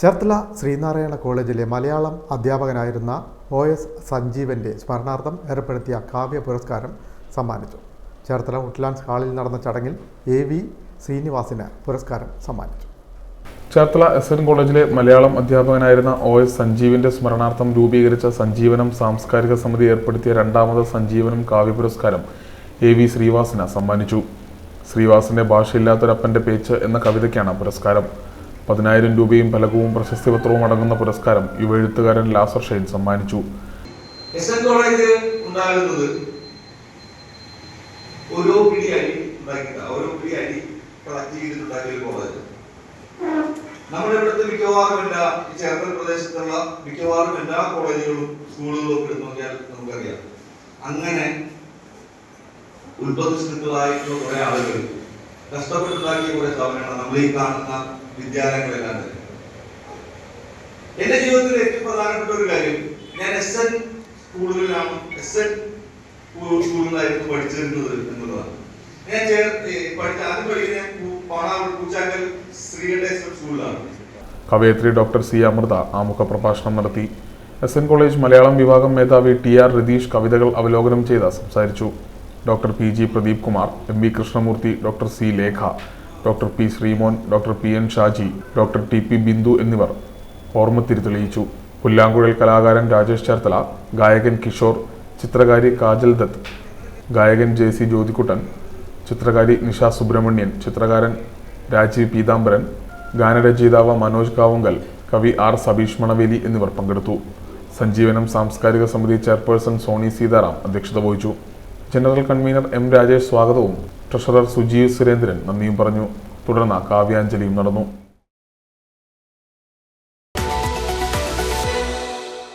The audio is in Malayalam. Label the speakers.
Speaker 1: ചേർത്തല ശ്രീനാരായണ കോളേജിലെ മലയാളം അധ്യാപകനായിരുന്ന ഒ എസ് സഞ്ജീവന്റെ സ്മരണാർത്ഥം ഏർപ്പെടുത്തിയ കാവ്യ പുരസ്കാരം സമ്മാനിച്ചു. ചേർത്തല ഉട്ട്ലാൻഡ്സ് ഹാളിൽ നടന്ന ചടങ്ങിൽ എ വി ശ്രീനിവാസിന് പുരസ്കാരം സമ്മാനിച്ചു.
Speaker 2: ചേർത്തല എസ് എൻ കോളേജിലെ മലയാളം അധ്യാപകനായിരുന്ന ഒ എസ് സഞ്ജീവിന്റെ സ്മരണാർത്ഥം രൂപീകരിച്ച സഞ്ജീവനം സാംസ്കാരിക സമിതി ഏർപ്പെടുത്തിയ രണ്ടാമത് സഞ്ജീവനം കാവ്യ പുരസ്കാരം എ വി ശ്രീവാസിന് സമ്മാനിച്ചു. ശ്രീവാസിന്റെ ഭാഷയില്ലാത്തൊരപ്പന്റെ പേച്ച് എന്ന കവിതയ്ക്കാണ് പുരസ്കാരം. പതിനായിരം രൂപയും പലകവും പ്രശസ്തി പത്രവും അടങ്ങുന്ന പുരസ്കാരം യുവ എഴുത്തുകാരൻ ലാസർ ഷെയ്ൻ സമ്മാനിച്ചു.
Speaker 3: ഉണ്ടാകുന്നത് ഓരോ പിടി അരി ഓരോ പിടി അരി കളക്ട് ചെയ്തിട്ടുണ്ടാക്കിയ കോളേജ് നമ്മുടെ ഇവിടുത്തെ മിക്കവാറും എല്ലാ ചേർത്തല പ്രദേശത്തുള്ള മിക്കവാറും എല്ലാ കോളേജുകളും സ്കൂളുകളും ഒക്കെ എടുത്തു നോക്കിയാൽ നമുക്കറിയാം. അങ്ങനെ ഉത്ഭവിച്ചിട്ടുള്ളതായിട്ടുള്ള കുറെ ആളുകൾ കഷ്ടപ്പെട്ടുണ്ടാക്കിയ കുറെ സ്ഥാപനങ്ങളാണ് നമ്മൾ ഈ കാണുന്ന വിദ്യാലയങ്ങളെല്ലാം തന്നെ. എന്റെ ജീവിതത്തിൽ ഏറ്റവും പ്രധാനപ്പെട്ട ഒരു കാര്യം ഞാൻ എസ് എൻ സ്കൂളുകളിലാണ് എസ് എൻ സ്കൂളിലായിരുന്നു പഠിച്ചിരുന്നത് എന്നുള്ളതാണ്. ഞാൻ പഠിച്ച ആദ്യം പഠിക്കുന്ന പാണാവ് പൂച്ചാക്കൽ ശ്രീകണ്ഠേശ്വരം സ്കൂളിലാണ്.
Speaker 2: കവയത്രി ഡോക്ടർ സി അമൃത ആമുഖ പ്രഭാഷണം നടത്തി. എസ് എൻ കോളേജ് മലയാളം വിഭാഗം മേധാവി ടി ആർ രതീഷ് കവിതകൾ അവലോകനം ചെയ്ത് സംസാരിച്ചു. Doctor P G Pradeep Kumar M V Krishnamurthy doctor C Lekha doctor P Sreemon doctor P N Shaji doctor T P Bindu എന്നിവർ ഓർമ്മത്തിരി തെളിയിച്ചു. പുല്ലാങ്കുഴൽ കലാകാരൻ രാജേഷ് ചേർത്തല ഗായകൻ കിഷോർ ചിത്രകാരി കാജൽ ദത്ത് ഗായകൻ ജെ സി ജ്യോതിക്കുട്ടൻ ചിത്രകാരി നിഷ സുബ്രഹ്മണ്യൻ ചിത്രകാരൻ രാജീവ് പീതാംബരൻ ഗാനരചയിതാവ് മനോജ് കാവുങ്കൽ കവി ആർ സബീഷ് മണവേലി എന്നിവർ പങ്കെടുത്തു. സഞ്ജീവനം സാംസ്കാരിക സമിതി ചെയർപേഴ്സൺ സോണി സീതാറാം അധ്യക്ഷത വഹിച്ചു. ജനറൽ കൺവീനർ എം രാജേഷ് സ്വാഗതവും ട്രഷറർ സുജീവ് സുരേന്ദ്രൻ നന്ദിയും പറഞ്ഞു. തുടർന്ന് കാവ്യാഞ്ജലിയും നടന്നു.